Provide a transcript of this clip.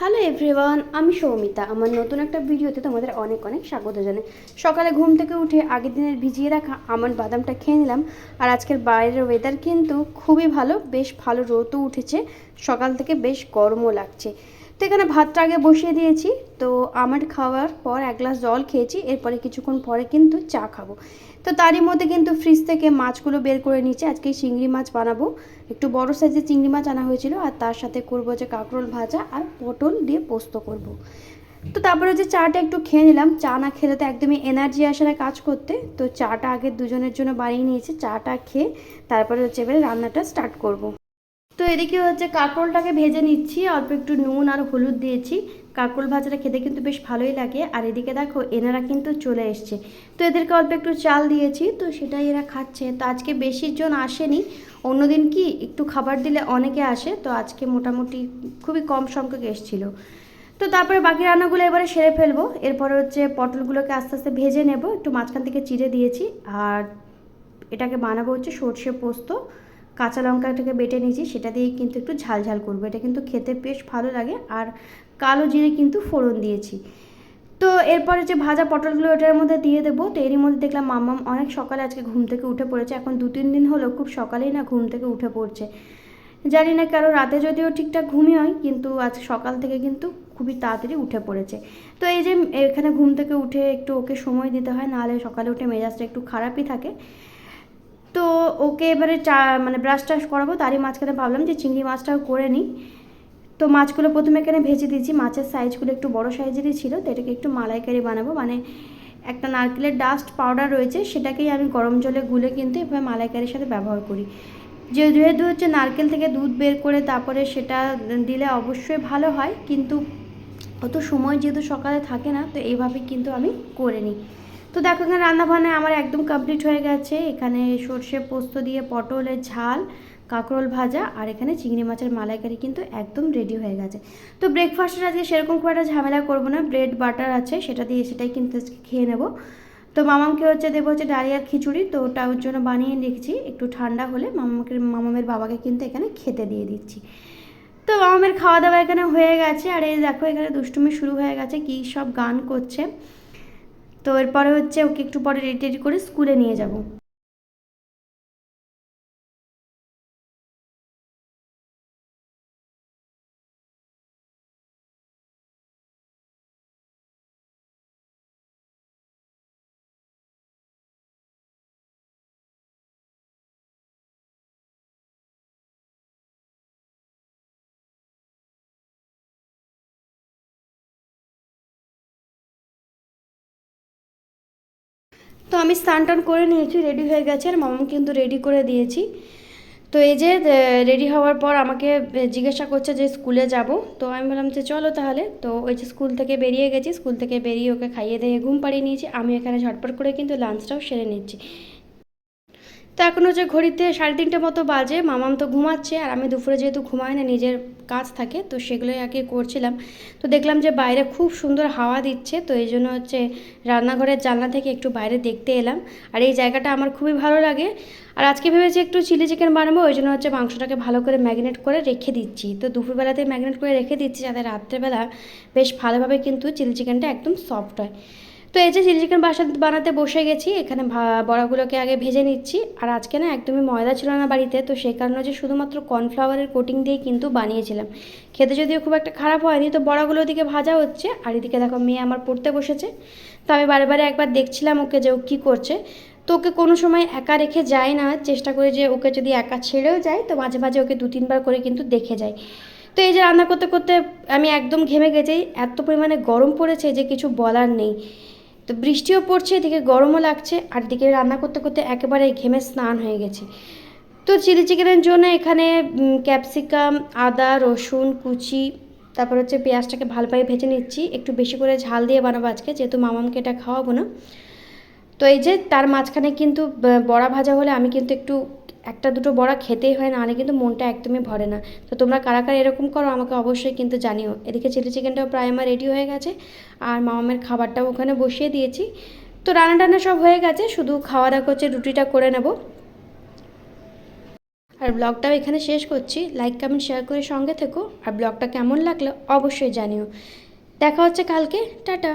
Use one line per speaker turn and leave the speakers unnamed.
Hello everyone আমি সৌমিতা। আমার নতুন একটা ভিডিওতে তোমাদের অনেক অনেক স্বাগত জানাই। সকালে ঘুম থেকে উঠে আগের দিনের ভিজিয়ে রাখা আমন্ড বাদামটা খেয়ে নিলাম। আর আজকের বাইরের ওয়েদার কিন্তু খুবই ভালো, বেশ ভালো রোদও উঠেছে। সকাল থেকে বেশ গরমও লাগছে। তো এখানে ভাতটা আগে বসিয়ে দিয়েছি। তো আমার খাওয়ার পর এক গ্লাস জল খেয়েছি, এরপরে কিছুক্ষণ পরে কিন্তু চা খাব। তো তারই মধ্যে কিন্তু ফ্রিজ থেকে মাছগুলো বের করে নিচ্ছে আজকে চিংড়ি মাছ বানাবো। একটু বড় সাইজের চিংড়ি মাছ আনা হয়েছিল আর তার সাথে করব যে কাঁকরোল ভাজা আর পটল দিয়ে পোস্ত করব। তো তারপরে যে চাটা একটু খেয়ে নিলাম। চা না খেলে তো একদমই এনার্জি আসে না কাজ করতে। তো চাটা আগে দুজনের জন্য বানিয়ে নিয়েছি। চাটা খেয়ে তারপরে হচ্ছে এবারে রান্নাটা স্টার্ট করব। তো এদিকে হচ্ছে কাঁকরোলটাকে ভেজে নিচ্ছি, অল্প একটু নুন আর হলুদ দিয়েছি। কাঁকরোল ভাজাটা খেতে কিন্তু বেশ ভালোই লাগে। আর এদিকে দেখো, এনারা কিন্তু চলে এসছে। তো এদেরকে অল্প একটু চাল দিয়েছি, তো সেটাই এরা খাচ্ছে। তো আজকে বেশি জন আসেনি। অন্যদিন কি একটু খাবার দিলে অনেকে আসে, তো আজকে মোটামুটি খুবই কম সংখ্যক এসছিল। তো তারপরে বাকি রান্নাগুলো এবারে সেরে ফেলব। এরপরে হচ্ছে পটলগুলোকে আস্তে আস্তে ভেজে নেব। একটু মাঝখান থেকে চিড়ে দিয়েছি। আর এটাকে বানাবো হচ্ছে সর্ষে পোস্ত। কাঁচা লঙ্কাটাকে বেটে নিয়েছি, সেটা দিয়ে কিন্তু একটু ঝাল ঝাল করব। এটা কিন্তু খেতে বেশ ভালো লাগে আর কালো জিরে কিন্তু ফোড়ন দিয়েছি। তো এরপরে যে ভাজা পটলগুলো এটার মধ্যে দিয়ে দেবো, তো এরই মধ্যে দেখলাম মাম্মাম অনেক সকালে আজকে ঘুম থেকে উঠে পড়েছে। এখন দু তিন দিন হলো খুব সকালেই না ঘুম থেকে উঠে পড়ছে। জানি না কারও রাতে যদিও ঠিকঠাক ঘুমই হয়, কিন্তু আজ সকাল থেকে কিন্তু খুবই তাড়াতাড়ি উঠে পড়েছে। তো এই যে এখানে ঘুম থেকে উঠে একটু ওকে সময় দিতে হয়, নাহলে সকালে উঠে মেজাজটা একটু খারাপই থাকে। তো ওকে এবারে চা মানে ব্রাশ টাশ করাবো, তারই মাঝখানে ভাবলাম যে চিংড়ি মাছটাও করে নিই। তো মাছগুলো প্রথমে এখানে ভেজে দিয়েছি, মাছের সাইজগুলো একটু বড় সাইজেরই ছিল, তো এটাকে একটু মালাইকারি বানাবো মানে একটা নারকেলের ডাস্ট পাউডার রয়েছে, সেটাকেই আমি গরম জলে গুলে কিন্তু এভাবে মালাইকারির সাথে ব্যবহার করি। যেহেতু হচ্ছে নারকেল থেকে দুধ বের করে তারপরে সেটা দিলে অবশ্যই ভালো হয়, কিন্তু অত সময় যেহেতু সকালে থাকে না, তো এইভাবেই কিন্তু আমি করে নিই। তো দেখো, এখানে রান্নাবান্না আমার একদম কমপ্লিট হয়ে গেছে। এখানে সর্ষে পোস্ত দিয়ে পটলের ঝাল, কাঁকরোল ভাজা, আর এখানে চিংড়ি মাছের মালাইকারি কিন্তু একদম রেডি হয়ে গেছে। তো ব্রেকফাস্টের আজকে সেরকম খুব একটা ঝামেলা করব না ব্রেড বাটার আছে, সেটা দিয়ে সেটাই কিন্তু আজকে খেয়ে নেব। তো মামামকে হচ্ছে দেবো হচ্ছে ডালিয়ার খিচুড়ি, তো ওটা ওর জন্য বানিয়ে রেখেছি, একটু ঠান্ডা হলে মামাকে, মামামের বাবাকে কিন্তু এখানে খেতে দিয়ে দিচ্ছি। তো মামামের খাওয়া দাওয়া এখানে হয়ে গেছে, আর এই দেখো এখানে দুষ্টুমি শুরু হয়ে গেছে, কী সব গান করছে। তো এরপরে হচ্ছে ওকে একটু পরে রেডি রেডি করে স্কুলে নিয়ে যাব। তো আমি স্নান টান করে নিয়েছি রেডি হয়ে গেছে, আর মামাম কিন্তু রেডি করে দিয়েছি। তো এই যে রেডি হওয়ার পর আমাকে জিজ্ঞাসা করছে যে স্কুলে যাব। তো আমি বললাম যে চলো তাহলে। তো ওই যে স্কুল থেকে বেরিয়ে গেছি, স্কুল থেকে বেরিয়ে ওকে খাইয়ে দিয়ে ঘুম পাড়িয়ে নিয়েছি। আমি এখানে ঝটপট করে কিন্তু লাঞ্চটাও সেরে নিচ্ছি। তো এখন হচ্ছে ঘড়িতে সাড়ে তিনটে মতো বাজে, মামাম তো ঘুমাচ্ছে আর আমি দুপুরে যেহেতু ঘুমাই না, নিজের কাজ থাকে, তো সেগুলোই আগে করছিলাম। তো দেখলাম যে বাইরে খুব সুন্দর হাওয়া দিচ্ছে, তো এই জন্য হচ্ছে রান্নাঘরের জানলা থেকে একটু বাইরে দেখতে এলাম। আর এই জায়গাটা আমার খুবই ভালো লাগে। আর আজকে ভেবেছি একটু চিলি চিকেন বানাবো, ওই জন্য হচ্ছে মাংসটাকে ভালো করে ম্যাগনেট করে রেখে দিচ্ছি। তো দুপুরবেলাতে ম্যাগনেট করে রেখে দিচ্ছি, যাতে রাত্রেবেলা বেশ ভালোভাবে কিন্তু চিলি চিকেনটা একদম সফট হয়। তো এই যে চিলি চিকেন বাসা বানাতে বসে গেছি, এখানে বড়াগুলোকে আগে ভেজে নিচ্ছি। আর আজকে না একদমই ময়দা ছিল না বাড়িতে, তো সেই কারণে যে শুধুমাত্র কর্নফ্লাওয়ারের কোটিং দিয়ে কিন্তু বানিয়েছিলাম। খেতে যদিও খুব একটা খারাপ হয়নি, তো বড়াগুলো ওদিকে ভাজা হচ্ছে। আর এদিকে দেখো মেয়ে আমার পড়তে বসেছে। তো আমি বারে বারে একবার দেখছিলাম ওকে যে ও কী করছে। তো ওকে কোনো সময় একা রেখে যায় না, চেষ্টা করি যে ওকে যদি একা ছেড়েও যায়, তো মাঝে মাঝে ওকে দু তিনবার করে কিন্তু দেখে যায়। তো এই যে রান্না করতে করতে আমি একদম ঘেমে গেছি, এত পরিমাণে গরম পড়েছে যে কিছু বলার নেই। তো বৃষ্টিও পড়ছে, এদিকে গরমও লাগছে, আর এদিকে রান্না করতে করতে একেবারে ঘেমে স্নান হয়ে গেছে। তো চিলি চিকেনের জন্য এখানে ক্যাপসিকাম, আদা, রসুন, কুচি, তারপর হচ্ছে পেঁয়াজটাকে ভালোভাবে ভেজে নিচ্ছি। একটু বেশি করে ঝাল দিয়ে বানাবো আজকে, যেহেতু মামামকে এটা খাওয়াবো না। তো এই যে তার মাঝখানে কিন্তু বড়া ভাজা হলে আমি কিন্তু একটু একটা দুটো বড়া খেতেই হয় না কিন্তু মনটা একদমই ভরে না। তো তোমরা কারা কারা এরকম করো, আমাকে অবশ্যই কিন্তু জানিও। এদিকে চিলি চিকেনটাও প্রায় আমার রেডি হয়ে গেছে, আর মামামের খাবারটাও ওখানে বসিয়ে দিয়েছি। তো রান্না টান্না সব হয়ে গেছে, শুধু খাওয়া দাওয়া করছে, রুটিটা করে নেব। আর ব্লগটাও এখানে শেষ করছি। লাইক কমেন্ট শেয়ার করে সঙ্গে থেকো। আর ব্লগটা কেমন লাগল, অবশ্যই জানিও। দেখা হচ্ছে কালকে। টাটা।